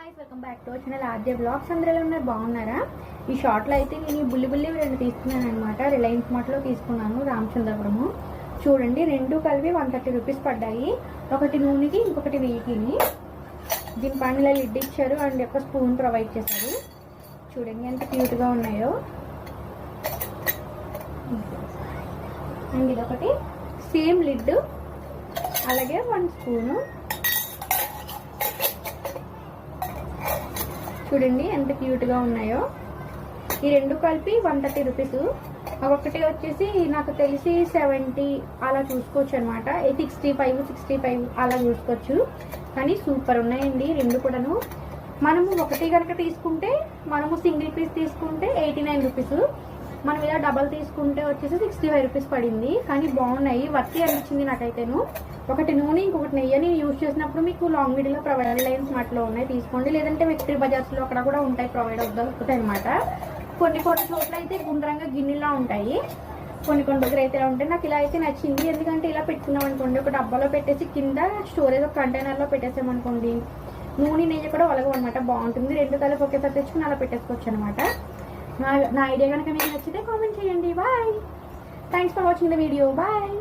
Hi welcome back to channel RJ blogs అందరూ ఎలా ఉన్నారు? బాగున్నారా? ఈ షార్ట్లో అయితే నేను ఈ బుల్లి బుల్లి రెండు తీసుకున్నాను అనమాట రిలయన్స్ మార్ట్లో తీసుకున్నాను రామచంద్రపురము. చూడండి రెండు కలిపి వన్ థర్టీ రూపీస్ పడ్డాయి. ఒకటి నూనెకి ఇంకొకటి వెయ్యికిని. దీని పైన ఇలా లిడ్ ఇచ్చారు అండ్ ఒక స్పూన్ ప్రొవైడ్ చేశారు. చూడండి ఎంత క్యూట్గా ఉన్నాయో. అండ్ ఇదొకటి. సేమ్ లిడ్ అలాగే వన్ స్పూను చూడండి ఎంత క్యూట్గా ఉన్నాయో. ఈ రెండు కలిపి వన్ థర్టీ రూపీస్. ఒకటి వచ్చేసి నాకు తెలిసి సెవెంటీ అలా చూసుకోవచ్చు అనమాట సిక్స్టీ ఫైవ్ సిక్స్టీ ఫైవ్ అలా చూసుకోవచ్చు. కానీ సూపర్ ఉన్నాయండి రెండు కూడాను. మనము ఒకటి కనుక తీసుకుంటే మనము సింగిల్ పీస్ తీసుకుంటే ఎయిటీ నైన్ రూపీస్. మనం ఇలా డబల్ తీసుకుంటే వచ్చేసి సిక్స్టీ ఫైవ్ రూపీస్ పడింది. కానీ బాగున్నాయి. వర్తి అనిపించింది నాకైతేను? ఒకటి నూనె ఇంకొకటి నెయ్యని యూజ్ చేసినప్పుడు మీకు లాంగ్ వీడియోలో ప్రొవైడ్ లైన్స్ మాటలో ఉన్నాయి. తీసుకోండి. లేదంటే విక్టరీ బజార్స్లో అక్కడ కూడా ఉంటాయి ప్రొవైడ్ అవుతాయి అనమాట కొన్ని కొన్ని చోట్ల అయితే గుండ్రంగా గిన్నెలా ఉంటాయి. కొన్ని కొన్ని దగ్గర అయితే ఉంటాయి. నాకు ఇలా అయితే నచ్చింది. ఎందుకంటే ఇలా పెట్టుకున్నాం అనుకోండి ఒక డబ్బాలో పెట్టేసి కింద స్టోరేజ్ ఒక కంటైనర్లో పెట్టేసామనుకోండి నూనె నెయ్యి కూడా ఒలగవు అనమాట బాగుంటుంది. రెండు కలిపి ఒకేసారి తెచ్చుకుని అలా పెట్టేసుకోవచ్చు అనమాట నా నా ఐడియా కనుక మీకు నచ్చితే కామెంట్ చేయండి. Bye thanks for watching the video bye